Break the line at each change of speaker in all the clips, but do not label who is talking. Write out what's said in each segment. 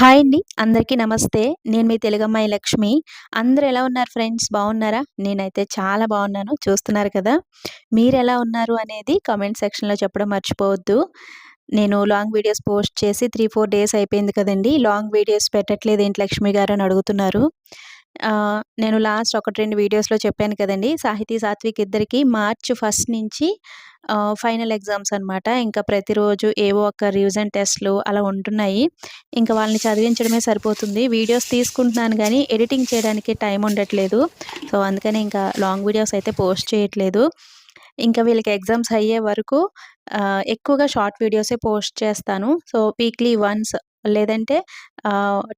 Hi అండి. అందరికీ నమస్తే. నేను మీ తెలుగమ్మాయి లక్ష్మి. అందరు ఎలా ఉన్నారు ఫ్రెండ్స్? బాగున్నారా? నేనైతే చాలా బాగున్నాను. చూస్తున్నారు కదా? మీరు ఎలా ఉన్నారు అనేది కామెంట్ సెక్షన్లో చెప్పడం మర్చిపోవద్దు. నేను లాంగ్ వీడియోస్ పోస్ట్ చేసి త్రీ ఫోర్ డేస్ అయిపోయింది కదండి. లాంగ్ వీడియోస్ పెట్టట్లేదు ఏంటి లక్ష్మి గారు అని అడుగుతున్నారు. నేను లాస్ట్ ఒకటి రెండు వీడియోస్లో చెప్పాను కదండి సాహితీ సాత్విక్ ఇద్దరికి మార్చ్ ఫస్ట్ నుంచి ఫైనల్ ఎగ్జామ్స్ అనమాట ఇంకా ప్రతిరోజు ఏవో ఒక రివిజన్ టెస్ట్లు అలా ఉంటున్నాయి. ఇంకా వాళ్ళని చదివించడమే సరిపోతుంది. వీడియోస్ తీసుకుంటున్నాను కానీ ఎడిటింగ్ చేయడానికి టైం ఉండట్లేదు. సో అందుకని ఇంకా లాంగ్ వీడియోస్ అయితే పోస్ట్ చేయట్లేదు. ఇంకా వీళ్ళకి ఎగ్జామ్స్ అయ్యే వరకు ఎక్కువగా షార్ట్ వీడియోసే పోస్ట్ చేస్తాను. సో వీక్లీ వన్స్ లేదంటే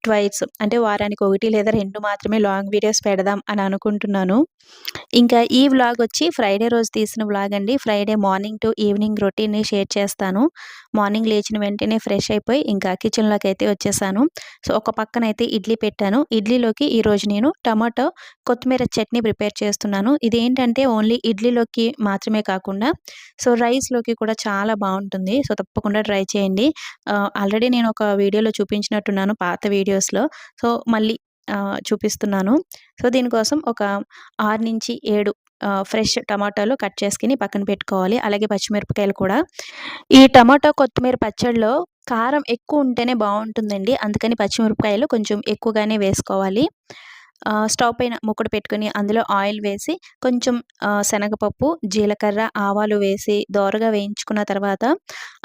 ట్వైట్స్ అంటే వారానికి ఒకటి లేదా రెండు మాత్రమే లాంగ్ వీడియోస్ పెడదాం అని అనుకుంటున్నాను. ఇంకా ఈ వ్లాగ్ వచ్చి ఫ్రైడే రోజు తీసిన వ్లాగ్ అండి. ఫ్రైడే మార్నింగ్ టు ఈవినింగ్ రొటీన్ని షేర్ చేస్తాను. మార్నింగ్ లేచిన వెంటనే ఫ్రెష్ అయిపోయి ఇంకా కిచెన్లోకి అయితే వచ్చేసాను. సో ఒక పక్కన అయితే ఇడ్లీ పెట్టాను. ఇడ్లీలోకి ఈరోజు నేను టమాటో కొత్తిమీర చట్నీ ప్రిపేర్ చేస్తున్నాను. ఇది ఏంటంటే ఓన్లీ ఇడ్లీలోకి మాత్రమే కాకుండా సో రైస్లోకి కూడా చాలా బాగుంటుంది. సో తప్పకుండా ట్రై చేయండి. ఆల్రెడీ నేను ఒక వీడియోలో చూపించినట్టున్నాను పాత వీడియోస్లో. సో మళ్ళీ చూపిస్తున్నాను. సో దీనికోసం ఒక ఆరు నుంచి ఏడు ఫ్రెష్ టమాటాలు కట్ చేసుకుని పక్కన పెట్టుకోవాలి. అలాగే పచ్చిమిరపకాయలు కూడా. ఈ టమాటో కొత్తిమీర పచ్చడిలో కారం ఎక్కువ ఉంటేనే బాగుంటుందండి. అందుకని పచ్చిమిరపకాయలు కొంచెం ఎక్కువగానే వేసుకోవాలి. స్టవ్ పైన ముక్కడు పెట్టుకుని అందులో ఆయిల్ వేసి కొంచెం శనగపప్పు జీలకర్ర ఆవాలు వేసి దోరగా వేయించుకున్న తర్వాత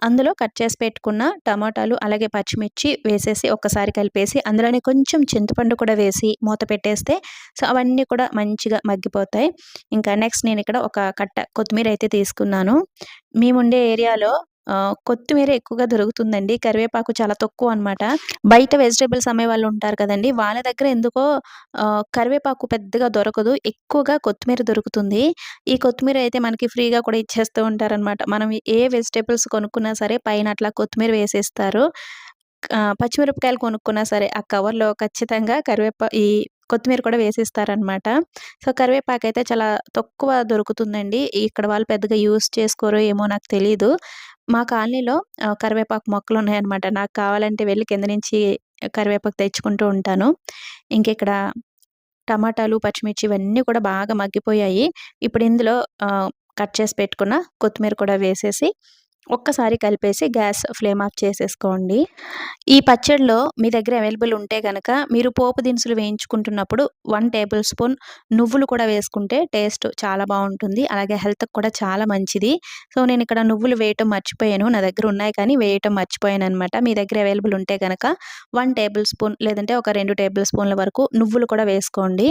అందులో కట్ చేసి పెట్టుకున్న టమాటాలు అలాగే పచ్చిమిర్చి వేసేసి ఒక్కసారి కలిపేసి అందులోనే కొంచెం చింతపండు కూడా వేసి మూత పెట్టేస్తే సో అవన్నీ కూడా మంచిగా మగ్గిపోతాయి. ఇంకా నెక్స్ట్ నేను ఇక్కడ ఒక కట్ట కొత్తిమీర అయితే తీసుకున్నాను. మేముండే ఏరియాలో కొత్తిమీర ఎక్కువగా దొరుకుతుందండి. కరివేపాకు చాలా తక్కువ అనమాట బయట వెజిటేబుల్స్ అమ్మే వాళ్ళు ఉంటారు కదండి వాళ్ళ దగ్గర ఎందుకో కరివేపాకు పెద్దగా దొరకదు. ఎక్కువగా కొత్తిమీర దొరుకుతుంది. ఈ కొత్తిమీర అయితే మనకి ఫ్రీగా కూడా ఇచ్చేస్తూ ఉంటారనమాట మనం ఏ వెజిటేబుల్స్ కొనుక్కున్నా సరే పైన అట్లా కొత్తిమీర వేసేస్తారు. పచ్చిమిరపకాయలు కొనుక్కున్నా సరే ఆ కవర్లో ఖచ్చితంగా కరివేపా ఈ కొత్తిమీర కూడా వేసిస్తారనమాట సో కరివేపాకు అయితే చాలా తక్కువ దొరుకుతుందండి. ఇక్కడ వాళ్ళు పెద్దగా యూస్ చేసుకోరో ఏమో నాకు తెలీదు. మా కాలనీలో కరివేపాకు మొక్కలు ఉన్నాయన్నమాట నాకు కావాలంటే వెళ్ళి కింద నుంచి కరివేపాకు తెచ్చుకుంటూ ఉంటాను. ఇంకెక్కడ టమాటాలు పచ్చిమిర్చి ఇవన్నీ కూడా బాగా మగ్గిపోయాయి. ఇప్పుడు ఇందులో కట్ చేసి పెట్టుకున్న కొత్తిమీర కూడా వేసేసి ఒక్కసారి కలిపేసి గ్యాస్ ఫ్లేమ్ ఆఫ్ చేసేసుకోండి. ఈ పచ్చడిలో మీ దగ్గర అవైలబుల్ ఉంటే కనుక మీరు పోపు దినుసులు వేయించుకుంటున్నప్పుడు వన్ టేబుల్ స్పూన్ నువ్వులు కూడా వేసుకుంటే టేస్ట్ చాలా బాగుంటుంది. అలాగే హెల్త్కి కూడా చాలా మంచిది. సో నేను ఇక్కడ నువ్వులు వేయటం మర్చిపోయాను. నా దగ్గర ఉన్నాయి కానీ వేయటం మర్చిపోయాను అనమాట మీ దగ్గర అవైలబుల్ ఉంటే కనుక వన్ టేబుల్ స్పూన్ లేదంటే ఒక రెండు టేబుల్ స్పూన్ల వరకు నువ్వులు కూడా వేసుకోండి.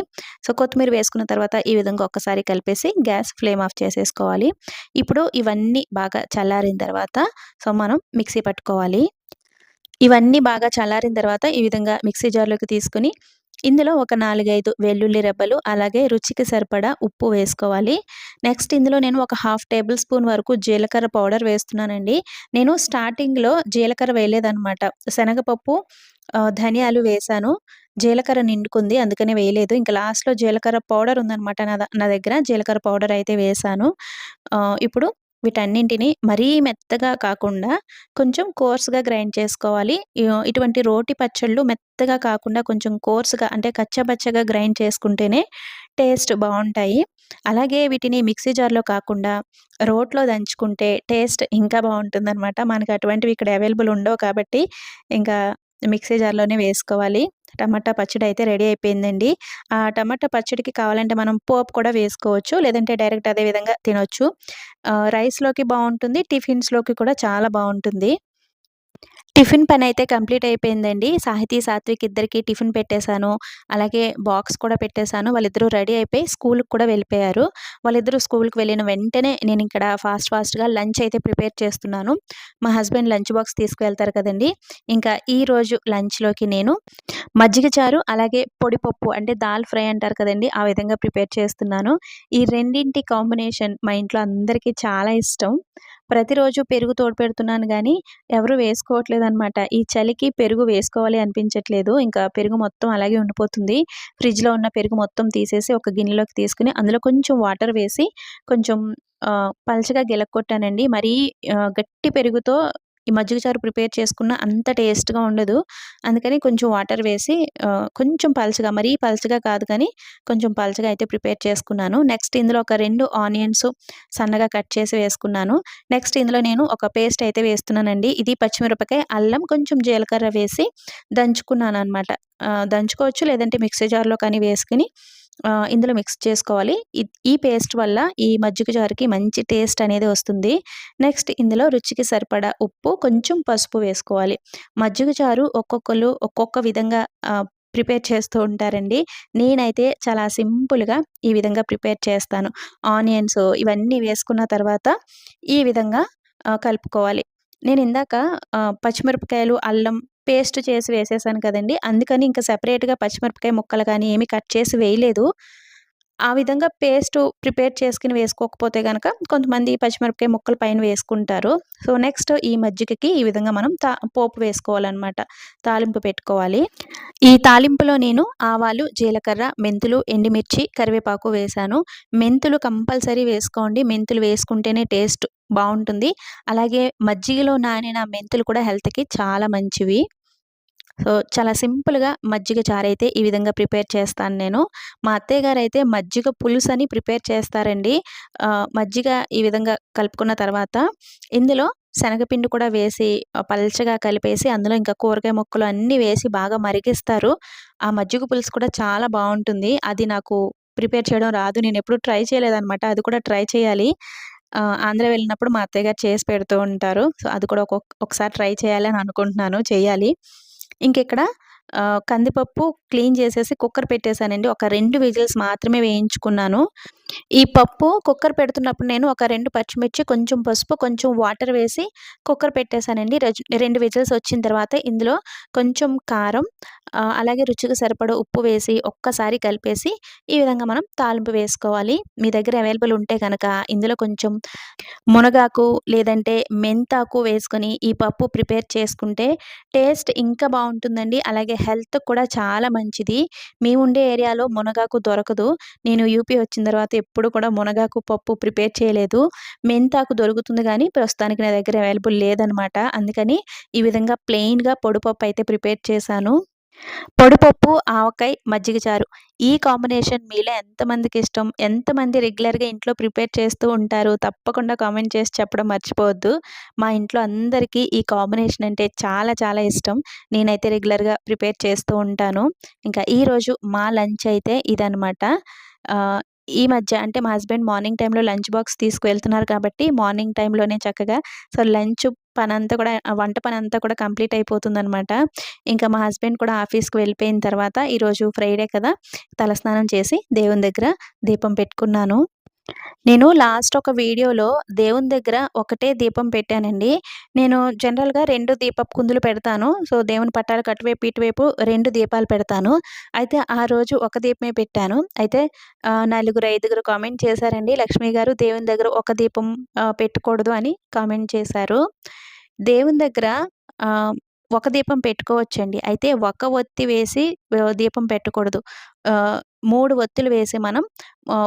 సో కొత్తిమీర వేసుకున్న తర్వాత ఈ విధంగా ఒక్కసారి కలిపేసి గ్యాస్ ఫ్లేమ్ ఆఫ్ చేసేసుకోవాలి. ఇప్పుడు ఇవన్నీ బాగా చల్లారింది తర్వాత సో మనం మిక్సీ పట్టుకోవాలి. ఇవన్నీ బాగా చల్లారిన తర్వాత ఈ విధంగా మిక్సీ జార్లోకి తీసుకుని ఇందులో ఒక నాలుగైదు వెల్లుల్లి రెబ్బలు అలాగే రుచికి సరిపడా ఉప్పు వేసుకోవాలి. నెక్స్ట్ ఇందులో నేను ఒక హాఫ్ టేబుల్ స్పూన్ వరకు జీలకర్ర పౌడర్ వేస్తున్నానండి. నేను స్టార్టింగ్లో జీలకర్ర వేయలేదనమాట శనగపప్పు ధనియాలు వేశాను జీలకర్ర నిండుకుంది అందుకనే వేయలేదు. ఇంకా లాస్ట్లో జీలకర్ర పౌడర్ ఉందనమాట నా నా దగ్గర. జీలకర్ర పౌడర్ అయితే వేశాను ఇప్పుడు వీటన్నింటిని మరీ మెత్తగా కాకుండా కొంచెం కోర్స్గా గ్రైండ్ చేసుకోవాలి. ఇటువంటి రోటి పచ్చళ్ళు మెత్తగా కాకుండా కొంచెం కోర్స్గా అంటే కచ్చపచ్చగా గ్రైండ్ చేసుకుంటేనే టేస్ట్ బాగుంటాయి అలాగే వీటిని మిక్సీ జార్లో కాకుండా రోట్లో దంచుకుంటే టేస్ట్ ఇంకా బాగుంటుందన్నమాట మనకి అటువంటివి ఇక్కడ అవైలబుల్ ఉండవు కాబట్టి ఇంకా మిక్సీ జార్లోనే వేసుకోవాలి. టమాటా పచ్చడి అయితే రెడీ అయిపోయిందండి. ఆ టమాటా పచ్చడికి కావాలంటే మనం పోపు కూడా వేసుకోవచ్చు. లేదంటే డైరెక్ట్ అదే విధంగా తినొచ్చు. రైస్లోకి బాగుంటుంది టిఫిన్స్లోకి కూడా చాలా బాగుంటుంది. టిఫిన్ పని అయితే కంప్లీట్ అయిపోయిందండి. సాహితీ సాత్విక్ ఇద్దరికి టిఫిన్ పెట్టేశాను. అలాగే బాక్స్ కూడా పెట్టేశాను. వాళ్ళిద్దరూ రెడీ అయిపోయి స్కూల్కి కూడా వెళ్ళిపోయారు. వాళ్ళిద్దరూ స్కూల్కి వెళ్ళిన వెంటనే నేను ఇక్కడ ఫాస్ట్ ఫాస్ట్గా లంచ్ అయితే ప్రిపేర్ చేస్తున్నాను. మా హస్బెండ్ లంచ్ బాక్స్ తీసుకువెళ్తారు కదండి! ఇంకా ఈ రోజు లంచ్లోకి నేను మజ్జిగ చారు అలాగే పొడిపప్పు అంటే దాల్ ఫ్రై అంటారు కదండి! ఆ విధంగా ప్రిపేర్ చేస్తున్నాను. ఈ రెండింటి కాంబినేషన్ మా ఇంట్లో అందరికీ చాలా ఇష్టం. ప్రతిరోజు పెరుగు తోడు పెడుతున్నాను కానీ ఎవరు వేసుకోవట్లేదు అనమాట ఈ చలికి పెరుగు వేసుకోవాలి అనిపించట్లేదు. ఇంకా పెరుగు మొత్తం అలాగే ఉండిపోతుంది. ఫ్రిడ్జ్లో ఉన్న పెరుగు మొత్తం తీసేసి ఒక గిన్నెలోకి తీసుకుని అందులో కొంచెం వాటర్ వేసి కొంచెం పలచగా గెలక్కొట్టానండి. మరీ గట్టి పెరుగుతో ఈ మజ్జిగ చారు ప్రిపేర్ చేసుకున్న అంత టేస్ట్గా ఉండదు. అందుకని కొంచెం వాటర్ వేసి కొంచెం పలచగా మరీ పలచగా కాదు కానీ కొంచెం పలచగా అయితే ప్రిపేర్ చేసుకున్నాను. నెక్స్ట్ ఇందులో ఒక రెండు ఆనియన్స్ సన్నగా కట్ చేసి వేసుకున్నాను. నెక్స్ట్ ఇందులో నేను ఒక పేస్ట్ అయితే వేస్తున్నానండి. ఇది పచ్చిమిరపకాయ అల్లం కొంచెం జీలకర్ర వేసి దంచుకున్నాను అనమాట దంచుకోవచ్చు లేదంటే మిక్సీ జార్లో కానీ వేసుకుని ఇందులో మిక్స్ చేసుకోవాలి. ఈ పేస్ట్ వల్ల ఈ మజ్జిగ జారుకి మంచి టేస్ట్ అనేది వస్తుంది. నెక్స్ట్ ఇందులో రుచికి సరిపడా ఉప్పు కొంచెం పసుపు వేసుకోవాలి. మజ్జిగ చారు ఒక్కొక్కరు ఒక్కొక్క విధంగా ప్రిపేర్ చేస్తూ ఉంటారండి. నేనైతే చాలా సింపుల్గా ఈ విధంగా ప్రిపేర్ చేస్తాను. ఆనియన్స్ ఇవన్నీ వేసుకున్న తర్వాత ఈ విధంగా కలుపుకోవాలి. నేను ఇందాక పచ్చిమిరపకాయలు అల్లం పేస్ట్ చేసి వేసేసాను కదండి. అందుకని ఇంకా సపరేట్గా పచ్చిమిరపకాయ ముక్కలు కానీ ఏమి కట్ చేసి వేయలేదు. ఆ విధంగా పేస్ట్ ప్రిపేర్ చేసుకుని వేసుకోకపోతే కనుక కొంతమంది పచ్చిమిరపకాయ ముక్కలు పైన వేసుకుంటారు. సో నెక్స్ట్ ఈ మజ్జిగకి ఈ విధంగా మనం తా పోపు వేసుకోవాలన్నమాట. తాలింపు పెట్టుకోవాలి. ఈ తాలింపులో నేను ఆవాలు జీలకర్ర మెంతులు ఎండుమిర్చి కరివేపాకు వేశాను మెంతులు కంపల్సరీ వేసుకోండి. మెంతులు వేసుకుంటేనే టేస్ట్ బాగుంటుంది. అలాగే మజ్జిగలో నానిన మెంతులు కూడా హెల్త్కి చాలా మంచివి. సో చాలా సింపుల్గా మజ్జిగ చారు అయితే ఈ విధంగా ప్రిపేర్ చేస్తాను నేను. మా అత్తయ్య గారు అయితే మజ్జిగ పులుసు అని ప్రిపేర్ చేస్తారండి. మజ్జిగ ఈ విధంగా కలుపుకున్న తర్వాత ఇందులో శనగపిండి కూడా వేసి పల్చగా కలిపేసి అందులో ఇంకా కూరగాయ ముక్కలు అన్నీ వేసి బాగా మరిగిస్తారు. ఆ మజ్జిగ పులుసు కూడా చాలా బాగుంటుంది. అది నాకు ప్రిపేర్ చేయడం రాదు. నేను ఎప్పుడు ట్రై చేయలేదన్నమాట. అది కూడా ట్రై చేయాలి. ఆంధ్ర వెళ్ళినప్పుడు మా అత్తయ్య గారు చేసి పెడుతూ ఉంటారు. సో అది కూడా ఒకసారి ట్రై చేయాలని అనుకుంటున్నాను. చేయాలి. ఇంకెక్కడ? కందిపప్పు క్లీన్ చేసేసి కుక్కర్ పెట్టేశానండి ఒక రెండు విజిల్స్ మాత్రమే వేయించుకున్నాను. ఈ పప్పు కుక్కర్ పెడుతున్నప్పుడు నేను ఒక రెండు పచ్చిమిర్చి కొంచెం పసుపు కొంచెం వాటర్ వేసి కుక్కర్ పెట్టేశానండి రెండు విజిల్స్ వచ్చిన తర్వాత ఇందులో కొంచెం కారం అలాగే రుచికి సరిపడ ఉప్పు వేసి ఒక్కసారి కలిపేసి ఈ విధంగా మనం తాలింపు వేసుకోవాలి. మీ దగ్గర అవైలబుల్ ఉంటే కనుక ఇందులో కొంచెం మునగాకు లేదంటే మెంతాకు వేసుకొని ఈ పప్పు ప్రిపేర్ చేసుకుంటే టేస్ట్ ఇంకా బాగుంటుందండి. అలాగే హెల్త్ కూడా చాలా మంచిది. మేము ఉండే ఏరియాలో మునగాకు దొరకదు. నేను యూపీ వచ్చిన తర్వాత ఎప్పుడు కూడా మునగాకు పప్పు ప్రిపేర్ చేయలేదు. మెంతాకు దొరుకుతుంది కానీ ప్రస్తుతానికి నా దగ్గర అవైలబుల్ లేదనమాట. అందుకని ఈ విధంగా ప్లెయిన్గా పొడిపప్పు అయితే ప్రిపేర్ చేశాను. పొడిపప్పు ఆవకాయ మజ్జిగ చారు. ఈ కాంబినేషన్ మీలో ఎంతమందికి ఇష్టం? ఎంతమంది రెగ్యులర్గా ఇంట్లో ప్రిపేర్ చేస్తూ ఉంటారు తప్పకుండా కామెంట్ చేసి చెప్పడం మర్చిపోవద్దు. మా ఇంట్లో అందరికీ ఈ కాంబినేషన్ అంటే చాలా చాలా ఇష్టం. నేనైతే రెగ్యులర్గా ప్రిపేర్ చేస్తూ ఉంటాను. ఇంకా ఈరోజు మా లంచ్ అయితే ఇదనమాట ఈ మధ్య అంటే మా హస్బెండ్ మార్నింగ్ టైంలో లంచ్ బాక్స్ తీసుకువెళ్తున్నారు కాబట్టి మార్నింగ్ టైంలోనే చక్కగా. సో లంచ్ పని అంతా కూడా వంట పని అంతా కూడా కంప్లీట్ అయిపోతుంది అనమాట ఇంకా మా హస్బెండ్ కూడా ఆఫీస్కి వెళ్ళిపోయిన తర్వాత ఈరోజు ఫ్రైడే కదా తలస్నానం చేసి దేవుని దగ్గర దీపం పెట్టుకున్నాను. నేను లాస్ట్ ఒక వీడియోలో దేవుని దగ్గర ఒకటే దీపం పెట్టానండి. నేను జనరల్గా రెండు దీపపు కుందులు పెడతాను. సో దేవుని పట్టాలు కట్టువైపు ఇటువైపు రెండు దీపాలు పెడతాను. అయితే ఆ రోజు ఒక దీపమే పెట్టాను. అయితే నలుగురు ఐదుగురు కామెంట్ చేశారండి. లక్ష్మి గారు దేవుని దగ్గర ఒక దీపం పెట్టకూడదు అని కామెంట్ చేశారు. దేవుని దగ్గర ఒక దీపం పెట్టుకోవచ్చండి. అయితే ఒక ఒత్తి వేసి దీపం పెట్టకూడదు. మూడు ఒత్తులు వేసి మనం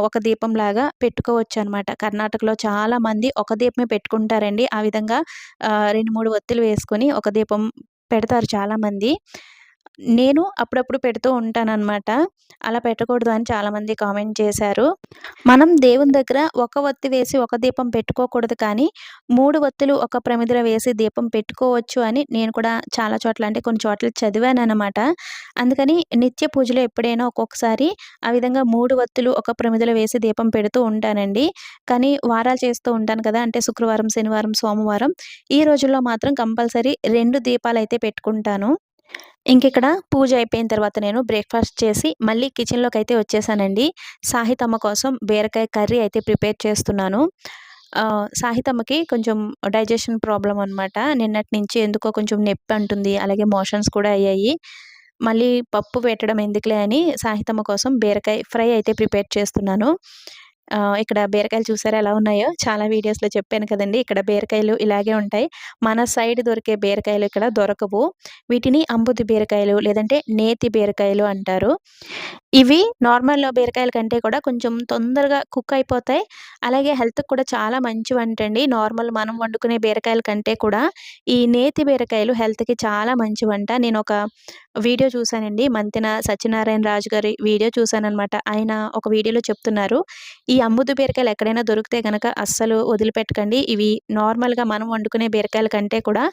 ఒక దీపంలాగా పెట్టుకోవచ్చు అనమాట కర్ణాటకలో చాలామంది ఒక దీపమే పెట్టుకుంటారండి. ఆ విధంగా రెండు మూడు ఒత్తులు వేసుకొని ఒక దీపం పెడతారు చాలామంది నేను అప్పుడప్పుడు పెడుతూ ఉంటానన్నమాట. అలా పెట్టకూడదు అని చాలామంది కామెంట్ చేశారు. మనం దేవుని దగ్గర ఒక ఒత్తి వేసి ఒక దీపం పెట్టుకోకూడదు కానీ మూడు ఒత్తులు ఒక ప్రమిదిలో వేసి దీపం పెట్టుకోవచ్చు అని నేను కూడా చాలా చోట్ల అంటే కొన్ని చోట్ల చదివాను అనమాట అందుకని నిత్య పూజలో ఎప్పుడైనా ఒక్కొక్కసారి ఆ విధంగా మూడు ఒత్తులు ఒక ప్రమిదిలో వేసి దీపం పెడుతూ ఉంటానండి. కానీ వారాలు చేస్తూ ఉంటాను కదా అంటే శుక్రవారం శనివారం సోమవారం. ఈ రోజుల్లో మాత్రం కంపల్సరీ రెండు దీపాలు అయితే పెట్టుకుంటాను. ఇంకిక్కడ పూజ అయిపోయిన తర్వాత నేను బ్రేక్ఫాస్ట్ చేసి మళ్ళీ కిచెన్లోకి అయితే వచ్చేసానండి. సాహితమ్మ కోసం బీరకాయ కర్రీ అయితే ప్రిపేర్ చేస్తున్నాను. సాహితమ్మకి కొంచెం డైజెషన్ ప్రాబ్లం అనమాట నిన్నటి నుంచి ఎందుకో కొంచెం నొప్పి అంటుంది. అలాగే మోషన్స్ కూడా అయ్యాయి. మళ్ళీ పప్పు పెట్టడం ఎందుకులే అని సాహితమ్మ కోసం బీరకాయ ఫ్రై అయితే ప్రిపేర్ చేస్తున్నాను. ఇక్కడ బీరకాయలు చూసారా ఎలా ఉన్నాయో? చాలా వీడియోస్‌లో చెప్పాను కదండి ఇక్కడ బీరకాయలు ఇలాగే ఉంటాయి. మన సైడ్ దొరికే బీరకాయలు ఇక్కడ దొరకవు. వీటిని అంబుతి బీరకాయలు లేదంటే నేతి బీరకాయలు అంటారు. ఇవి నార్మల్ బీరకాయల కంటే కూడా కొంచెం తొందరగా కుక్ అయిపోతాయి. అలాగే హెల్త్‌కి కూడా చాలా మంచివంటండి. నార్మల్ మనం వండుకునే బీరకాయల కంటే కూడా ఈ నేతి బీరకాయలు హెల్త్‌కి చాలా మంచివంట. ఒక వీడియో చూశానండి మంతెన సత్యనారాయణ రాజు గారి వీడియో చూసాననమాట. ఆయన ఒక వీడియోలో చెప్తున్నారు. ఈ అమ్ముదు బీరకాయలు ఎక్కడైనా దొరికితే గనక అస్సలు వదిలిపెట్టకండి. ఇవి నార్మల్‌గా మనం వండుకునే బీరకాయల కంటే కూడా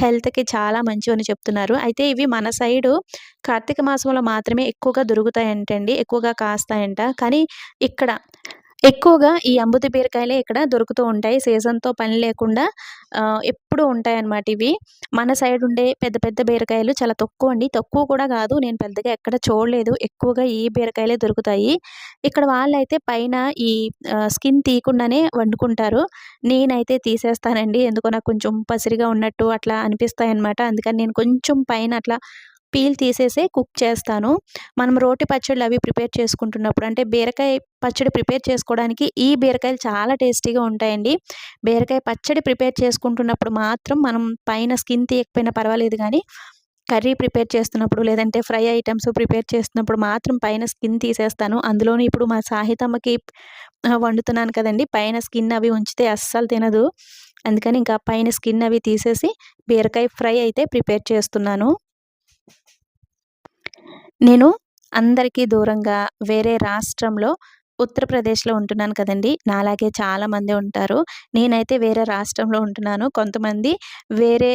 హెల్త్‌కి చాలా మంచివని చెప్తున్నారు. అయితే ఇవి మన సైడు కార్తీక మాసంలో మాత్రమే ఎక్కువగా దొరుకుతాయంటండి. ఎక్కువగా కాస్తాయంట. కానీ ఇక్కడ ఎక్కువగా ఈ అంబుతి బీరకాయలే ఇక్కడ దొరుకుతూ ఉంటాయి. సీజన్‌తో పని లేకుండా ఎప్పుడూ ఎప్పుడూ ఉంటాయన్నమాట ఇవి. మన సైడ్ ఉండే పెద్ద పెద్ద బీరకాయలు చాలా తక్కువ అండి తక్కువ కూడా కాదు నేను పెద్దగా ఎక్కడ చూడలేదు. ఎక్కువగా ఈ బీరకాయలే దొరుకుతాయి. ఇక్కడ వాళ్ళైతే పైన ఈ స్కిన్ తీయకుండానే వండుకుంటారు. నేనైతే తీసేస్తానండి. ఎందుకో నాకు కొంచెం పసిరిగా ఉన్నట్టు అట్లా అనిపిస్తాయన్నమాట. అందుకని నేను కొంచెం పైన అట్లా పీల్ తీసేసే కుక్ చేస్తాను. మనం రోటి పచ్చళ్ళు అవి ప్రిపేర్ చేసుకుంటున్నప్పుడు అంటే బీరకాయ పచ్చడి ప్రిపేర్ చేసుకోవడానికి ఈ బీరకాయలు చాలా టేస్టీగా ఉంటాయండి. బీరకాయ పచ్చడి ప్రిపేర్ చేసుకుంటున్నప్పుడు మాత్రం మనం పైన స్కిన్ తీయకపోయినా పర్వాలేదు కానీ కర్రీ ప్రిపేర్ చేస్తున్నప్పుడు లేదంటే ఫ్రై ఐటమ్స్ ప్రిపేర్ చేస్తున్నప్పుడు మాత్రం పైన స్కిన్ తీసేస్తాను. అందులోనూ ఇప్పుడు మా సాహితమ్మకి వండుతున్నాను కదండి పైన స్కిన్ అవి ఉంచితే అస్సలు తినదు. అందుకని ఇంకా పైన స్కిన్ అవి తీసేసి బీరకాయ ఫ్రై అయితే ప్రిపేర్ చేస్తున్నాను. నేను అందరికీ దూరంగా వేరే రాష్ట్రంలో ఉత్తరప్రదేశ్‌లో ఉంటున్నాను కదండీ! నాలాగే చాలామంది ఉంటారు. నేనైతే వేరే రాష్ట్రంలో ఉంటున్నాను. కొంతమంది వేరే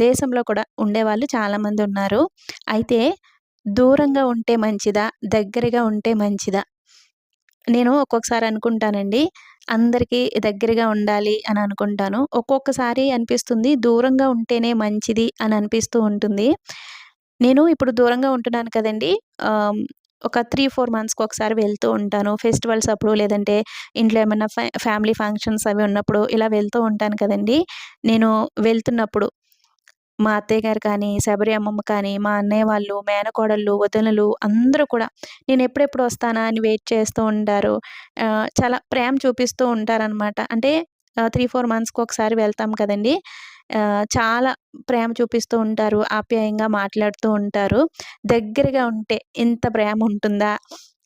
దేశంలో కూడా ఉండేవాళ్ళు చాలామంది ఉన్నారు. అయితే దూరంగా ఉంటే మంచిదా? దగ్గరగా ఉంటే మంచిదా? నేను ఒక్కొక్కసారి అనుకుంటానండి. అందరికీ దగ్గరగా ఉండాలి అని అనుకుంటాను. ఒక్కొక్కసారి అనిపిస్తుంది దూరంగా ఉంటేనే మంచిది అని అనిపిస్తూ ఉంటుంది. నేను ఇప్పుడు దూరంగా ఉంటున్నాను కదండీ! ఒక 3, 4 మంత్స్‌కి ఒకసారి వెళ్తూ ఉంటాను. ఫెస్టివల్స్ అప్పుడు లేదంటే ఇంట్లో ఏమైనా ఫ్యా ఫ్యామిలీ ఫంక్షన్స్ అవి ఉన్నప్పుడు ఇలా వెళ్తూ ఉంటాను కదండీ! నేను వెళ్తున్నప్పుడు మా అత్తయ్య గారు కానీ, శబరి అమ్మమ్మ కానీ, మా అన్నయ్య వాళ్ళు, మేనకోడళ్ళు, వదనలు అందరూ కూడా నేను ఎప్పుడెప్పుడు వస్తానా అని వెయిట్ చేస్తూ ఉంటారు. చాలా ప్రేమ చూపిస్తూ ఉంటారనమాట. అంటే త్రీ ఫోర్ మంత్స్‌కి ఒకసారి వెళ్తాం కదండీ! చాలా ప్రేమ చూపిస్తూ ఉంటారు. ఆప్యాయంగా మాట్లాడుతూ ఉంటారు. దగ్గరగా ఉంటే ఇంత ప్రేమ ఉంటుందా?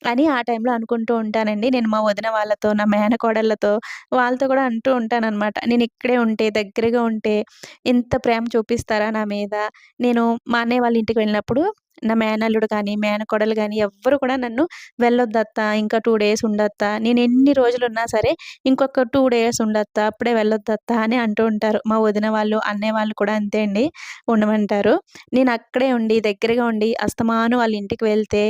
అని ఆ టైంలో అనుకుంటూ ఉంటానండి. నేను మా వదిన వాళ్ళతో, నా మేనకోడళ్ళతో వాళ్ళతో కూడా అంటూ ఉంటానన్నమాట నేను ఇక్కడే ఉంటే, దగ్గరగా ఉంటే ఇంత ప్రేమ చూపిస్తారా నా మీద? నేను మా అన్నయ్య వాళ్ళ ఇంటికి వెళ్ళినప్పుడు నా మేనల్లుడు కానీ, మేనకోడలు కానీ ఎవ్వరు కూడా నన్ను "వెళ్ళొద్దత్తా ఇంకా టూ డేస్ ఉండొత్తా నేను ఎన్ని రోజులు ఉన్నా సరే ఇంకొక టూ డేస్ ఉండొత్తా అప్పుడే వెళ్ళొద్దత్తా" అని అంటూ ఉంటారు. మా వదిన వాళ్ళు, అన్నయ్య వాళ్ళు కూడా అంతే అండి. ఉండమంటారు. నేను అక్కడే ఉండి, దగ్గరగా ఉండి అస్తమాను వాళ్ళ ఇంటికి వెళ్తే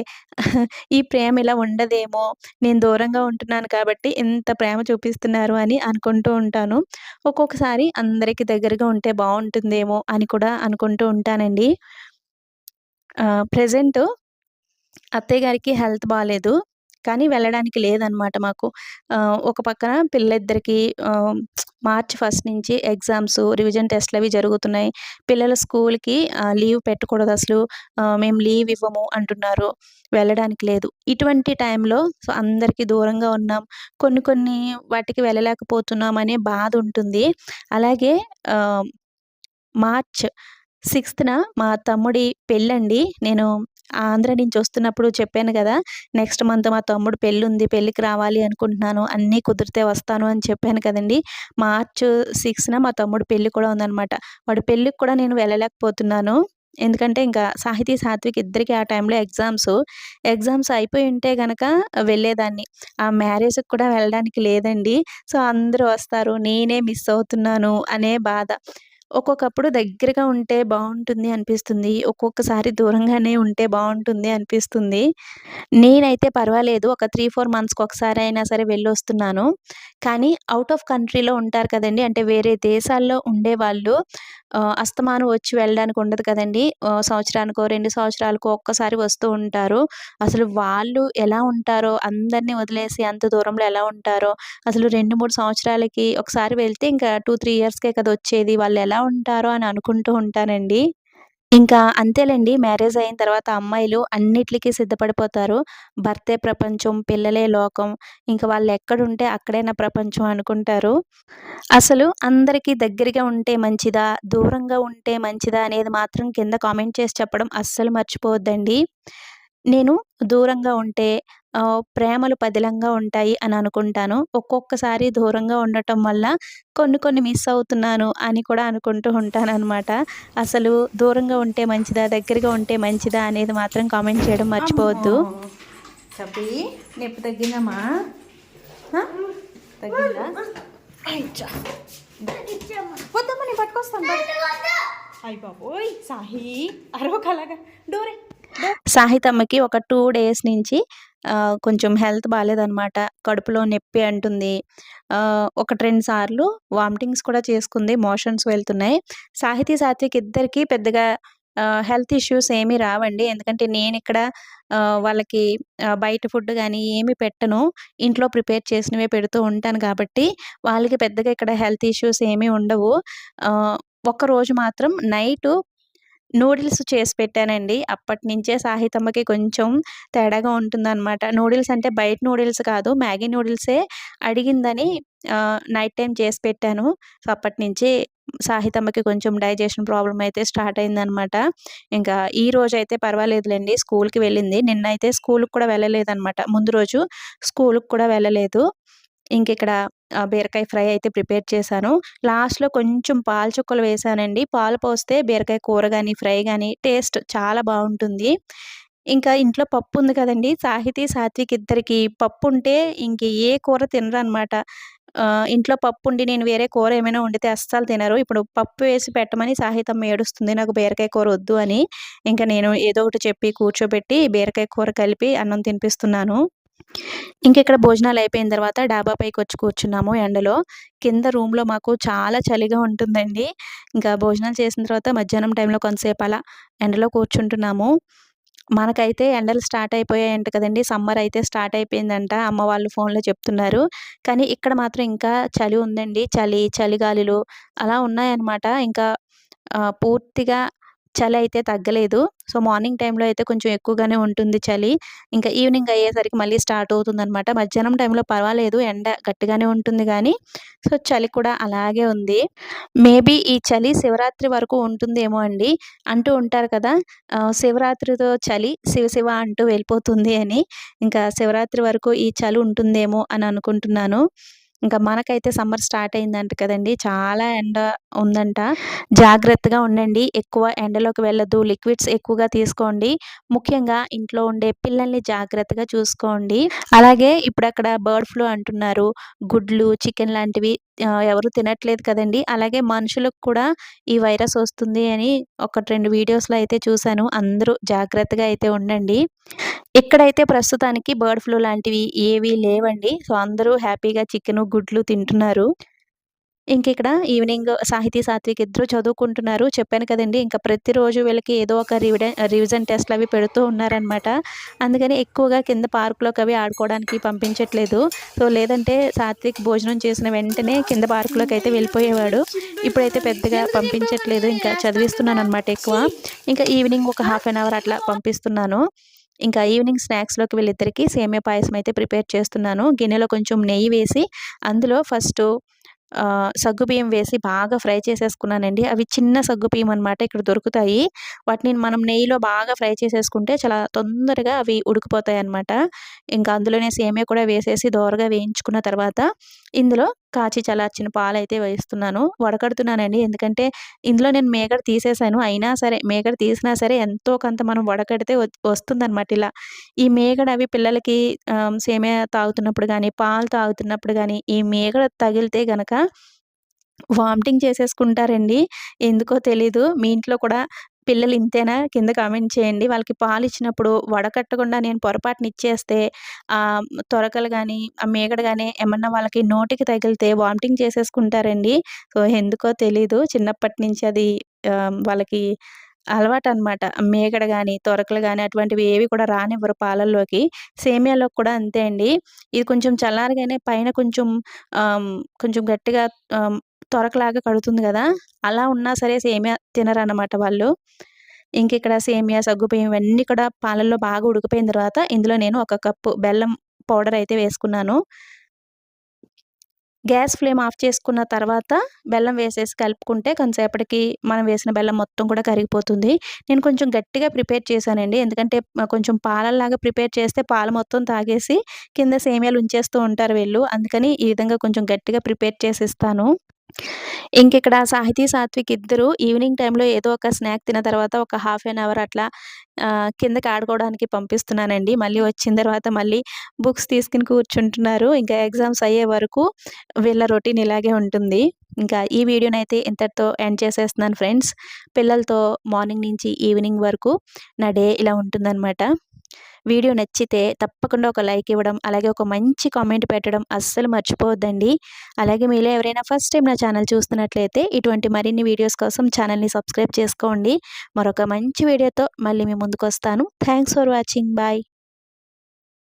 ఈ ప్రేమ ఇలా ఉండదేమో! నేను దూరంగా ఉంటున్నాను కాబట్టి ఇంత ప్రేమ చూపిస్తున్నారు అని అనుకుంటూ ఉంటాను. ఒక్కొక్కసారి అందరికి దగ్గరగా ఉంటే బాగుంటుందేమో అని కూడా అనుకుంటూ ఉంటానండి. ప్రజెంట్ అత్తయ్య గారికి హెల్త్ బాగాలేదు కానీ వెళ్ళడానికి లేదనమాట మాకు. ఒక పక్కన పిల్లలిద్దరికీ మార్చ్ ఫస్ట్ నుంచి ఎగ్జామ్స్ రివిజన్ టెస్ట్లు అవి జరుగుతున్నాయి. పిల్లల స్కూల్‌కి లీవ్ పెట్టకూడదు అసలు మేము లీవ్ ఇవ్వము అంటున్నారు. వెళ్ళడానికి లేదు. ఇటువంటి టైంలో అందరికీ దూరంగా ఉన్నాం. కొన్ని కొన్ని వాటికి వెళ్ళలేకపోతున్నాం అనే బాధ ఉంటుంది అలాగే మార్చ్ సిక్స్త్న మా తమ్ముడి పెళ్ళండి. నేను ఆంధ్ర నుంచి వస్తున్నప్పుడు చెప్పాను కదా నెక్స్ట్ మంత్ మా తమ్ముడు పెళ్ళి ఉంది పెళ్ళికి రావాలి అనుకుంటున్నాను. అన్నీ కుదిరితే వస్తాను అని చెప్పాను కదండీ! మార్చ్ సిక్స్న మా తమ్ముడు పెళ్ళి కూడా ఉందనమాట. వాడు పెళ్ళికి కూడా నేను వెళ్ళలేకపోతున్నాను. ఎందుకంటే ఇంకా సాహితీ, సాత్విక్ ఇద్దరికీ ఆ టైంలో ఎగ్జామ్స్ ఎగ్జామ్స్ అయిపోయి ఉంటే గనక వెళ్ళేదాన్ని. ఆ మ్యారేజ్‌కి కూడా వెళ్ళడానికి లేదండి. సో, అందరూ వస్తారు. నేనే మిస్ అవుతున్నాను అనే బాధ. ఒక్కొక్కప్పుడు దగ్గరగా ఉంటే బాగుంటుంది అనిపిస్తుంది. ఒక్కొక్కసారి దూరంగానే ఉంటే బాగుంటుంది అనిపిస్తుంది. నేనైతే పర్వాలేదు. ఒక 3, 4 మంత్స్‌కి ఒకసారి అయినా సరే వెళ్ళొస్తున్నాను. కానీ అవుట్ ఆఫ్ కంట్రీలో ఉంటారు కదండీ! అంటే వేరే దేశాల్లో ఉండే వాళ్ళు అస్తమానం వచ్చి వెళ్ళడానికి ఉండదు కదండి సంవత్సరానికో, రెండు సంవత్సరాలకో ఒక్కసారి వస్తూ ఉంటారు. అసలు వాళ్ళు ఎలా ఉంటారో అందరిని వదిలేసి అంత దూరంలో ఎలా ఉంటారో, అసలు 2, 3 సంవత్సరాలకి ఒకసారి వెళ్తే ఇంకా 2, 3 ఇయర్స్‌కే కదా వచ్చేది. వాళ్ళు ఎలా ఉంటారో అని అనుకుంటూ ఉంటానండి. ఇంకా అంతేలేండి మ్యారేజ్ అయిన తర్వాత అమ్మాయిలు అన్నిటికీ సిద్ధపడిపోతారు. భర్తే ప్రపంచం, పిల్లలే లోకం. ఇంక వాళ్ళెక్కడుంటే అక్కడే నా ప్రపంచం అనుకుంటారు. అసలు అందరికీ దగ్గరగా ఉంటే మంచిదా? దూరంగా ఉంటే మంచిదా? అనేది మాత్రం కింద కామెంట్ చేసి చెప్పడం అస్సలు మర్చిపోవద్దండి. నేను దూరంగా ఉంటే ప్రేమలు పదిలంగా ఉంటాయి అని అనుకుంటాను. ఒక్కొక్కసారి దూరంగా ఉండటం వల్ల కొన్ని కొన్ని మిస్ అవుతున్నాను అని కూడా అనుకుంటూ ఉంటాననమాట. అసలు దూరంగా ఉంటే మంచిదా? దగ్గరగా ఉంటే మంచిదా? అనేది మాత్రం కామెంట్ చేయడం మర్చిపోవద్దు.
చెప్పి నొప్పి తగ్గిందమ్మా హ? తగ్గిందా అయ్యా. వద్దమ్మా నేను పట్టుకొస్తాను అయ్యి బాబోయ్ సాహి అరవకు అలాగా డోరే డోర్
సాహితమ్మకి ఒక టూ డేస్ నుంచి కొంచెం హెల్త్ బాగాలేదనమాట కడుపులో నొప్పి అంటుంది. ఒక ఒకటి 2 సార్లు వామిటింగ్స్ కూడా చేసుకుంది. మోషన్స్ వెళ్తున్నాయి. సాహితీ, సాత్విక్ ఇద్దరికి పెద్దగా హెల్త్ ఇష్యూస్ ఏమీ రావండి. ఎందుకంటే నేను ఇక్కడ వాళ్ళకి బయట ఫుడ్ కానీ ఏమి పెట్టను. ఇంట్లో ప్రిపేర్ చేసినవే పెడుతూ ఉంటాను కాబట్టి, వాళ్ళకి పెద్దగా ఇక్కడ హెల్త్ ఇష్యూస్ ఏమీ ఉండవు. ఆహ్, ఒక్కరోజు మాత్రం నైటు నూడిల్స్ చేసి పెట్టానండి. అప్పటినుంచే సాహితమ్మకి కొంచెం తేడాగా ఉంటుందన్నమాట నూడిల్స్ అంటే బయట నూడిల్స్ కాదు. మ్యాగీ నూడిల్సే అడిగిందని నైట్ టైం చేసి పెట్టాను. సో, అప్పటినుంచి సాహితమ్మకి కొంచెం డైజెషన్ ప్రాబ్లమ్ అయితే స్టార్ట్ అయిందనమాట. ఇంకా ఈ రోజైతే పర్వాలేదులేండి స్కూల్‌కి వెళ్ళింది. నిన్న అయితే స్కూల్కి కూడా వెళ్ళలేదనమాట. ముందు రోజు స్కూల్కి కూడా వెళ్ళలేదు. ఇంక ఇక్కడ బీరకాయ ఫ్రై అయితే ప్రిపేర్ చేశాను. లాస్ట్‌లో కొంచెం పాలు చుక్కలు వేశానండి. పాలు పోస్తే బీరకాయ కూర కానీ ఫ్రై కానీ టేస్ట్ చాలా బాగుంటుంది ఇంకా ఇంట్లో పప్పు ఉంది కదండీ! సాహితీ, సాత్విక్ ఇద్దరికి పప్పు ఉంటే ఇంక ఏ కూర తినరనమాట. అనమాట ఇంట్లో పప్పుండి నేను వేరే కూర ఏమైనా వండితే అస్సలు తినరు. ఇప్పుడు పప్పు వేసి పెట్టమని సాహితం ఏడుస్తుంది. నాకు బీరకాయ కూర వద్దు అని. ఇంకా నేను ఏదో ఒకటి చెప్పి కూర్చోబెట్టి బీరకాయ కూర కలిపి అన్నం తినిపిస్తున్నాను. ఇంకిక్కడ భోజనాలు అయిపోయిన తర్వాత డాబా వచ్చి కూర్చున్నాము ఎండలో. కింద రూమ్‌లో మాకు చాలా చలిగా ఉంటుందండి. ఇంకా భోజనాలు చేసిన తర్వాత మధ్యాహ్నం టైంలో కొంతసేపు అలా ఎండలో కూర్చుంటున్నాము. మనకైతే ఎండలు స్టార్ట్ అయిపోయాయంట కదండీ! సమ్మర్ అయితే స్టార్ట్ అయిపోయిందంట. అమ్మ వాళ్ళు ఫోన్‌లో చెప్తున్నారు. కానీ ఇక్కడ మాత్రం ఇంకా చలి ఉందండి. చలి, చలిగాలులు అలా ఉన్నాయన్నమాట. ఇంకా పూర్తిగా చలి అయితే తగ్గలేదు. సో, మార్నింగ్ టైంలో అయితే కొంచెం ఎక్కువగానే ఉంటుంది చలి. ఇంకా ఈవినింగ్ అయ్యేసరికి మళ్ళీ స్టార్ట్ అవుతుంది అనమాట మధ్యాహ్నం టైంలో పర్వాలేదు. ఎండ గట్టిగానే ఉంటుంది కానీ సో, చలి కూడా అలాగే ఉంది. మేబీ ఈ చలి శివరాత్రి వరకు ఉంటుందేమో అండి. అంటూ ఉంటారు కదా! శివరాత్రితో చలి శివ శివ అంటూ వెళ్ళిపోతుంది అని. ఇంకా శివరాత్రి వరకు ఈ చలి ఉంటుందేమో అని అనుకుంటున్నాను. ఇంకా మనకైతే సమ్మర్ స్టార్ట్ అయిందంట కదండి చాలా ఎండ ఉందంట. జాగ్రత్తగా ఉండండి. ఎక్కువ ఎండలోకి వెళ్ళదు లిక్విడ్స్ ఎక్కువగా తీసుకోండి. ముఖ్యంగా ఇంట్లో ఉండే పిల్లల్ని జాగ్రత్తగా చూసుకోండి. అలాగే ఇప్పుడు అక్కడ బర్డ్ ఫ్లూ అంటున్నారు. గుడ్లు, చికెన్ లాంటివి ఎవరు తినట్లేదు కదండి అలాగే మనుషులకు కూడా ఈ వైరస్ వస్తుంది అని ఒక రెండు వీడియోస్‌లో అయితే చూశాను అందరూ జాగ్రత్తగా అయితే ఉండండి. ఇక్కడైతే ప్రస్తుతానికి బర్డ్ ఫ్లూ లాంటివి ఏవీ లేవండి. సో, అందరూ హ్యాపీగా చికెను, గుడ్లు తింటున్నారు. ఇంకిక్కడ ఈవినింగ్ సాహితీ, సాత్విక్ ఇద్దరు చదువుకుంటున్నారు. చెప్పాను కదండీ! ఇంకా ప్రతిరోజు వీళ్ళకి ఏదో ఒక రివిడ రివిజన్ టెస్ట్‌లవి పెడుతూ ఉన్నారనమాట. అందుకని ఎక్కువగా కింద పార్క్‌లోకి అవి ఆడుకోవడానికి పంపించట్లేదు. సో, లేదంటే సాత్విక్ భోజనం చేసిన వెంటనే కింద పార్క్‌లోకైతే వెళ్ళిపోయేవాడు. ఇప్పుడైతే పెద్దగా పంపించట్లేదు. ఇంకా చదివిస్తున్నాను అనమాట ఎక్కువ. ఇంకా ఈవినింగ్ ఒక హాఫ్ అన్ అవర్ అట్లా పంపిస్తున్నాను. ఇంకా ఈవినింగ్ స్నాక్స్‌లోకి వీళ్ళిద్దరికీ సేమియా పాయసం అయితే ప్రిపేర్ చేస్తున్నాను. గిన్నెలో కొంచెం నెయ్యి వేసి అందులో ఫస్ట్ సగ్గుబియ్యం వేసి బాగా ఫ్రై చేసేసుకున్నానండి. అవి చిన్న సగ్గుబియ్యం అనమాట. ఇక్కడ దొరుకుతాయి. వాటిని మనం నెయ్యిలో బాగా ఫ్రై చేసేసుకుంటే చాలా తొందరగా అవి ఉడికిపోతాయన్నమాట. ఇంకా అందులోనే సేమియా కూడా వేసేసి దోరగా వేయించుకున్న తర్వాత ఇందులో కాచి చల్లార్చిన పాలైతే వేస్తున్నాను. వడకడుతున్నానండి. ఎందుకంటే ఇందులో నేను మేకడ తీసేసాను. అయినా సరే మేకడ తీసినా సరే ఎంతో కొంత మనం వడకడితే వస్తుందన్నమాట ఇలా. ఈ మేకడ అవి పిల్లలకి ఆహ్, సేమియా తాగుతున్నప్పుడు కానీ పాలు తాగుతున్నప్పుడు కానీ ఈ మేకడ తగిలితే గనక వామిటింగ్ చేసేసుకుంటారండి. ఎందుకో తెలీదు. మీ ఇంట్లో కూడా పిల్లలు ఇంతేనా? కింద కామెంట్ చేయండి. వాళ్ళకి పాలు ఇచ్చినప్పుడు వడకట్టకుండా నేను పొరపాటున ఇచ్చేస్తే తొరకలు కానీ ఆ మేకడ కానీ ఏమన్నా వాళ్ళకి నోటికి తగిలితే వామిటింగ్ చేసేసుకుంటారండి. సో, ఎందుకో తెలీదు. చిన్నప్పటి నుంచి అది వాళ్ళకి అలవాటు అనమాట మేకడ కానీ తొరకలు కానీ అటువంటివి ఏవి కూడా రానివ్వరు పాలల్లోకి. సేమియాలో కూడా అంతే అండి. ఇది కొంచెం చల్లారగానే పైన కొంచెం కొంచెం గట్టిగా త్వరకలాగా కడుతుంది కదా! అలా ఉన్నా సరే సేమియా తినరన్నమాట వాళ్ళు. ఇంక ఇక్కడ సేమియా సగ్గుబియ్యం ఇవన్నీ కూడా పాలల్లో బాగా ఉడికిపోయిన తర్వాత ఇందులో నేను ఒక కప్పు బెల్లం పౌడర్ అయితే వేసుకున్నాను. గ్యాస్ ఫ్లేమ్ ఆఫ్ చేసుకున్న తర్వాత బెల్లం వేసేసి కలుపుకుంటే కొంతసేపటికి మనం వేసిన బెల్లం మొత్తం కూడా కరిగిపోతుంది. నేను కొంచెం గట్టిగా ప్రిపేర్ చేశానండి. ఎందుకంటే కొంచెం పాలల్లాగా ప్రిపేర్ చేస్తే పాలు మొత్తం తాగేసి కింద సేమియాలు ఉంచేస్తూ ఉంటారు వీళ్ళు. అందుకని ఈ విధంగా కొంచెం గట్టిగా ప్రిపేర్ చేసి ఇస్తాను ఇంక ఇక్కడ సాహితీ సాత్విక్ ఇద్దరు ఈవినింగ్ టైంలో ఏదో ఒక స్నాక్ తిన్న తర్వాత ఒక హాఫ్ అన్ అవర్ అట్లా కిందకి ఆడుకోవడానికి పంపిస్తున్నానండి. మళ్ళీ వచ్చిన తర్వాత మళ్ళీ బుక్స్ తీసుకుని కూర్చుంటున్నారు. ఇంకా ఎగ్జామ్స్ అయ్యే వరకు వీళ్ళ రొటీన్ ఇలాగే ఉంటుంది. ఇంకా ఈ వీడియోని అయితే ఇంతటితో ఎండ్ చేసేస్తున్నాను ఫ్రెండ్స్. పిల్లలతో మార్నింగ్ నుంచి ఈవినింగ్ వరకు నా డే ఇలా ఉంటుందన్నమాట. వీడియో నచ్చితే తప్పకుండా ఒక లైక్ ఇవ్వడం అలాగే ఒక మంచి కామెంట్ పెట్టడం అస్సలు మర్చిపోవద్దండి. అలాగే మీలో ఎవరైనా ఫస్ట్ టైం నా ఛానల్ చూస్తున్నట్లయితే ఇటువంటి మరిన్ని వీడియోస్ కోసం ఛానల్ని సబ్స్క్రైబ్ చేసుకోండి. మరొక మంచి వీడియోతో మళ్ళీ మీ ముందుకు వస్తాను. Thanks for watching. బాయ్.